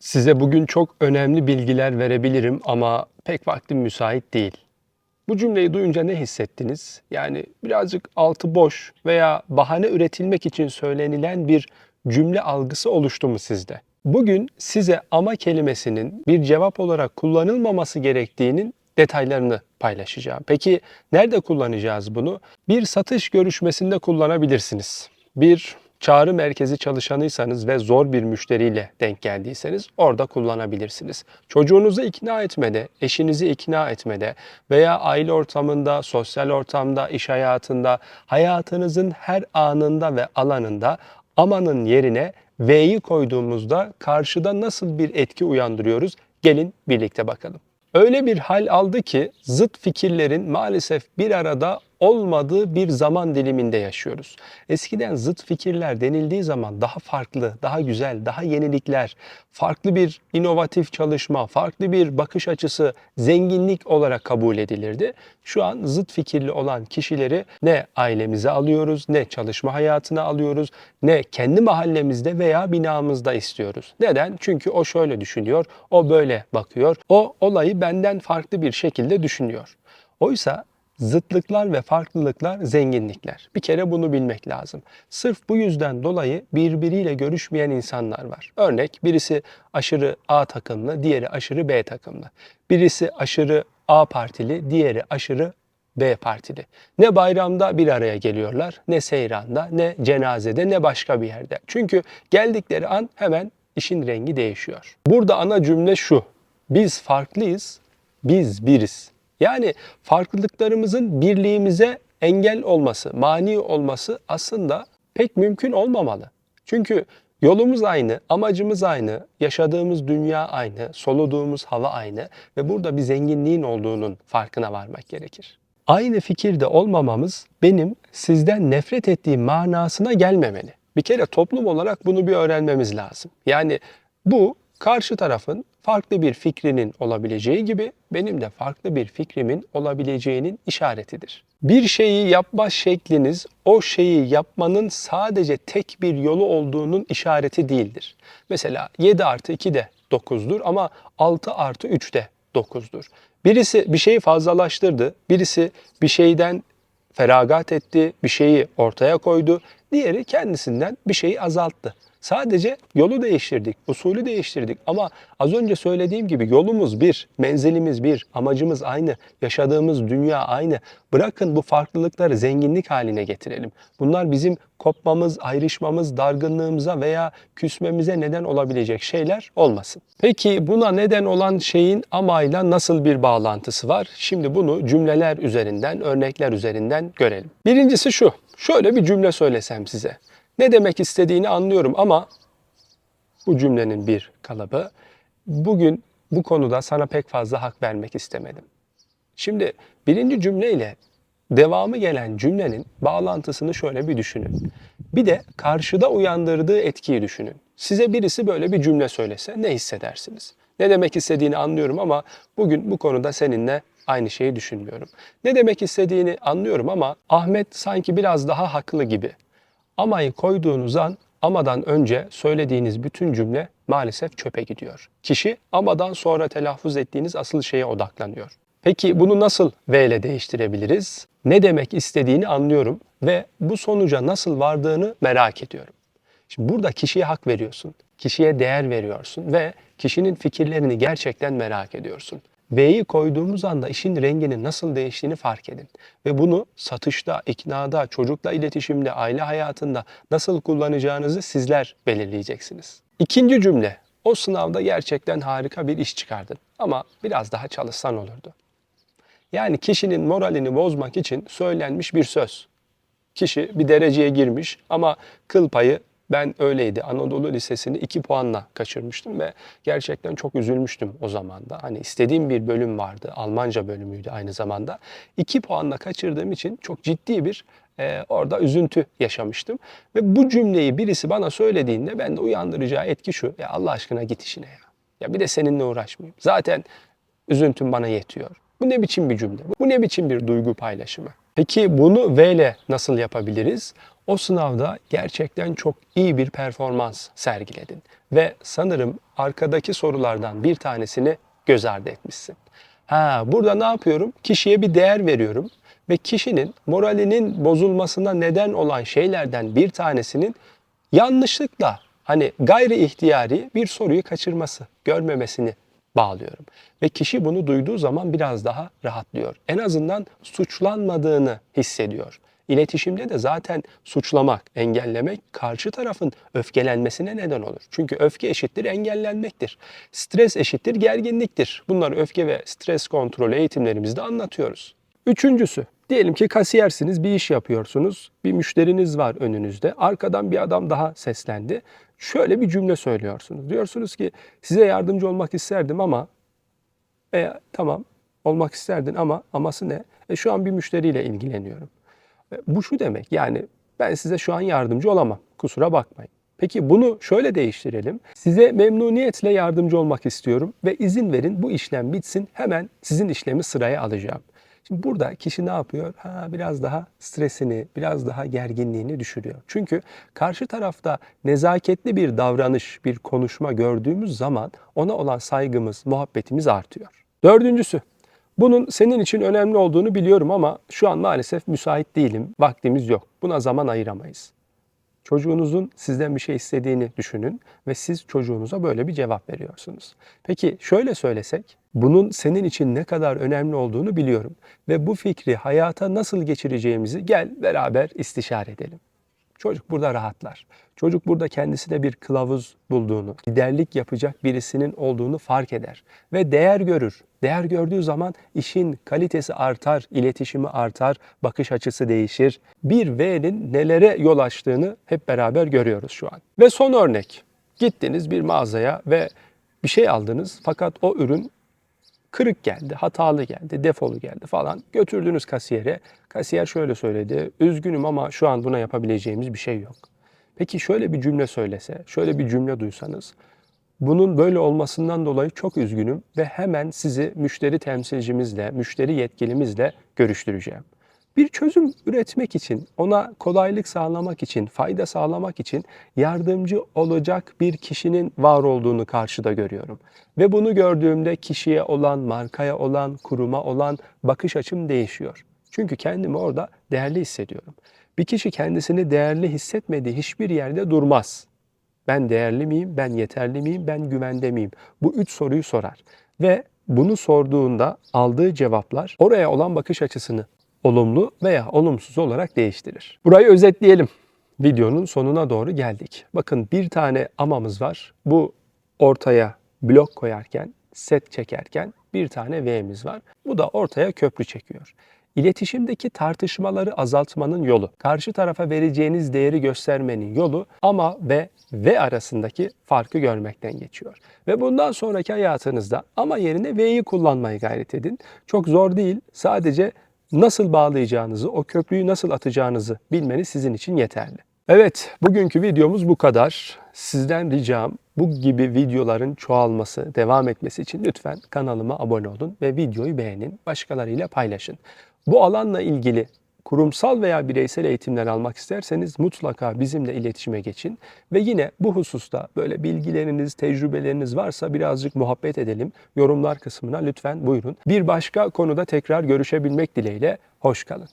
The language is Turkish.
Size bugün çok önemli bilgiler verebilirim ama pek vaktim müsait değil. Bu cümleyi duyunca ne hissettiniz? Yani birazcık altı boş veya bahane üretilmek için söylenilen bir cümle algısı oluştu mu sizde? Bugün size ama kelimesinin bir cevap olarak kullanılmaması gerektiğinin detaylarını paylaşacağım. Peki nerede kullanacağız bunu? Bir satış görüşmesinde kullanabilirsiniz. Bir çağrı merkezi çalışanıysanız ve zor bir müşteriyle denk geldiyseniz orada kullanabilirsiniz. Çocuğunuzu ikna etmede, eşinizi ikna etmede veya aile ortamında, sosyal ortamda, iş hayatında, hayatınızın her anında ve alanında amanın yerine V'yi koyduğumuzda karşıda nasıl bir etki uyandırıyoruz? Gelin birlikte bakalım. Öyle bir hal aldı ki zıt fikirlerin maalesef bir arada olmadığı bir zaman diliminde yaşıyoruz. Eskiden zıt fikirler denildiği zaman daha farklı, daha güzel, daha yenilikler, farklı bir inovatif çalışma, farklı bir bakış açısı, zenginlik olarak kabul edilirdi. Şu an zıt fikirli olan kişileri ne ailemize alıyoruz, ne çalışma hayatına alıyoruz, ne kendi mahallemizde veya binamızda istiyoruz. Neden? Çünkü o şöyle düşünüyor, o böyle bakıyor, o olayı benden farklı bir şekilde düşünüyor. Oysa zıtlıklar ve farklılıklar zenginlikler. Bir kere bunu bilmek lazım. Sırf bu yüzden dolayı birbiriyle görüşmeyen insanlar var. Örnek birisi aşırı A takımlı, diğeri aşırı B takımlı. Birisi aşırı A partili, diğeri aşırı B partili. Ne bayramda bir araya geliyorlar, ne seyranda, ne cenazede, ne başka bir yerde. Çünkü geldikleri an hemen işin rengi değişiyor. Burada ana cümle şu. Biz farklıyız, biz biriz. Yani farklılıklarımızın birliğimize engel olması, mani olması aslında pek mümkün olmamalı. Çünkü yolumuz aynı, amacımız aynı, yaşadığımız dünya aynı, soluduğumuz hava aynı ve burada bir zenginliğin olduğunun farkına varmak gerekir. Aynı fikirde olmamamız benim sizden nefret ettiğim manasına gelmemeli. Bir kere toplum olarak bunu bir öğrenmemiz lazım. Yani bu karşı tarafın farklı bir fikrinin olabileceği gibi benim de farklı bir fikrimin olabileceğinin işaretidir. Bir şeyi yapma şekliniz o şeyi yapmanın sadece tek bir yolu olduğunun işareti değildir. Mesela 7 artı 2 de 9'dur ama 6 artı 3 de 9'dur. Birisi bir şeyi fazlalaştırdı, birisi bir şeyden feragat etti, bir şeyi ortaya koydu, diğeri kendisinden bir şeyi azalttı. Sadece yolu değiştirdik, usulü değiştirdik ama az önce söylediğim gibi yolumuz bir, menzilimiz bir, amacımız aynı, yaşadığımız dünya aynı. Bırakın bu farklılıkları zenginlik haline getirelim. Bunlar bizim kopmamız, ayrışmamız, dargınlığımıza veya küsmemize neden olabilecek şeyler olmasın. Peki buna neden olan şeyin amayla nasıl bir bağlantısı var? Şimdi bunu cümleler üzerinden, örnekler üzerinden görelim. Birincisi şu, şöyle bir cümle söylesem size. Ne demek istediğini anlıyorum ama bu cümlenin bir kalıbı. Bugün bu konuda sana pek fazla hak vermek istemedim. Şimdi birinci cümleyle devamı gelen cümlenin bağlantısını şöyle bir düşünün. Bir de karşıda uyandırdığı etkiyi düşünün. Size birisi böyle bir cümle söylese ne hissedersiniz? Ne demek istediğini anlıyorum ama bugün bu konuda seninle aynı şeyi düşünmüyorum. Ne demek istediğini anlıyorum ama Ahmet sanki biraz daha haklı gibi. Amayı koyduğunuz an amadan önce söylediğiniz bütün cümle maalesef çöpe gidiyor. Kişi amadan sonra telaffuz ettiğiniz asıl şeye odaklanıyor. Peki bunu nasıl V ile değiştirebiliriz? Ne demek istediğini anlıyorum ve bu sonuca nasıl vardığını merak ediyorum. Şimdi burada kişiye hak veriyorsun, kişiye değer veriyorsun ve kişinin fikirlerini gerçekten merak ediyorsun. V'yi koyduğumuz anda işin renginin nasıl değiştiğini fark edin. Ve bunu satışta, iknada, çocukla iletişimde, aile hayatında nasıl kullanacağınızı sizler belirleyeceksiniz. İkinci cümle. O sınavda gerçekten harika bir iş çıkardın ama biraz daha çalışsan olurdu. Yani kişinin moralini bozmak için söylenmiş bir söz. Kişi bir dereceye girmiş ama kıl payı ben öyleydi. Anadolu Lisesi'ni 2 puanla kaçırmıştım ve gerçekten çok üzülmüştüm o zaman da. Hani istediğim bir bölüm vardı. Almanca bölümüydü aynı zamanda. 2 puanla kaçırdığım için çok ciddi bir e, orada üzüntü yaşamıştım. Ve bu cümleyi birisi bana söylediğinde ben de uyandıracağı etki şu. Ya Allah aşkına git işine ya. Ya bir de seninle uğraşmayayım. Zaten üzüntüm bana yetiyor. Bu ne biçim bir cümle? Bu ne biçim bir duygu paylaşımı? Peki bunu V ile nasıl yapabiliriz? O sınavda gerçekten çok iyi bir performans sergiledin ve sanırım arkadaki sorulardan bir tanesini göz ardı etmişsin. Ha, burada ne yapıyorum? Kişiye bir değer veriyorum ve kişinin moralinin bozulmasına neden olan şeylerden bir tanesinin yanlışlıkla hani gayri ihtiyari bir soruyu kaçırması, görmemesini bağlıyorum. Ve kişi bunu duyduğu zaman biraz daha rahatlıyor. En azından suçlanmadığını hissediyor. İletişimde de zaten suçlamak, engellemek karşı tarafın öfkelenmesine neden olur. Çünkü öfke eşittir engellenmektir. Stres eşittir gerginliktir. Bunları öfke ve stres kontrolü eğitimlerimizde anlatıyoruz. Üçüncüsü, diyelim ki kasiyersiniz, bir iş yapıyorsunuz. Bir müşteriniz var önünüzde. Arkadan bir adam daha seslendi. Şöyle bir cümle söylüyorsunuz. Diyorsunuz ki size yardımcı olmak isterdim ama e, tamam olmak isterdin ama aması ne? E, şu an bir müşteriyle ilgileniyorum. E, bu şu demek yani ben size şu an yardımcı olamam. Kusura bakmayın. Peki bunu şöyle değiştirelim. Size memnuniyetle yardımcı olmak istiyorum ve izin verin bu işlem bitsin. Hemen sizin işlemi sıraya alacağım. Şimdi burada kişi ne yapıyor? Ha, biraz daha stresini, biraz daha gerginliğini düşürüyor. Çünkü karşı tarafta nezaketli bir davranış, bir konuşma gördüğümüz zaman ona olan saygımız, muhabbetimiz artıyor. Dördüncüsü, bunun senin için önemli olduğunu biliyorum ama şu an maalesef müsait değilim, vaktimiz yok. Buna zaman ayıramayız. Çocuğunuzun sizden bir şey istediğini düşünün ve siz çocuğunuza böyle bir cevap veriyorsunuz. Peki şöyle söylesek, bunun senin için ne kadar önemli olduğunu biliyorum ve bu fikri hayata nasıl geçireceğimizi gel beraber istişare edelim. Çocuk burada rahatlar. Çocuk burada kendisine bir kılavuz bulduğunu, liderlik yapacak birisinin olduğunu fark eder ve değer görür. Değer gördüğü zaman işin kalitesi artar, iletişimi artar, bakış açısı değişir. Bir V'nin nelere yol açtığını hep beraber görüyoruz şu an. Ve son örnek. Gittiniz bir mağazaya ve bir şey aldınız fakat o ürün kırık geldi, hatalı geldi, defolu geldi falan. Götürdünüz kasiyere. Kasiyer şöyle söyledi. Üzgünüm ama şu an buna yapabileceğimiz bir şey yok. Peki şöyle bir cümle söylese, şöyle bir cümle duysanız. Bunun böyle olmasından dolayı çok üzgünüm ve hemen sizi müşteri temsilcimizle, müşteri yetkilimizle görüştüreceğim. Bir çözüm üretmek için, ona kolaylık sağlamak için, fayda sağlamak için yardımcı olacak bir kişinin var olduğunu karşıda görüyorum. Ve bunu gördüğümde kişiye olan, markaya olan, kuruma olan bakış açım değişiyor. Çünkü kendimi orada değerli hissediyorum. Bir kişi kendisini değerli hissetmediği hiçbir yerde durmaz. Ben değerli miyim, ben yeterli miyim, ben güvende miyim? Bu üç soruyu sorar. Ve bunu sorduğunda aldığı cevaplar oraya olan bakış açısını olumlu veya olumsuz olarak değiştirir. Burayı özetleyelim. Videonun sonuna doğru geldik. Bakın bir tane amamız var. Bu ortaya blok koyarken, set çekerken bir tane V'miz var. Bu da ortaya köprü çekiyor. İletişimdeki tartışmaları azaltmanın yolu, karşı tarafa vereceğiniz değeri göstermenin yolu ama ve ve arasındaki farkı görmekten geçiyor. Ve bundan sonraki hayatınızda ama yerine V'yi kullanmayı gayret edin. Çok zor değil. Sadece nasıl bağlayacağınızı, o köprüyü nasıl atacağınızı bilmeniz sizin için yeterli. Evet, bugünkü videomuz bu kadar. Sizden ricam bu gibi videoların çoğalması, devam etmesi için lütfen kanalıma abone olun ve videoyu beğenin, başkalarıyla paylaşın. Bu alanla ilgili kurumsal veya bireysel eğitimler almak isterseniz mutlaka bizimle iletişime geçin. Ve yine bu hususta böyle bilgileriniz, tecrübeleriniz varsa birazcık muhabbet edelim. Yorumlar kısmına lütfen buyurun. Bir başka konuda tekrar görüşebilmek dileğiyle hoş kalın.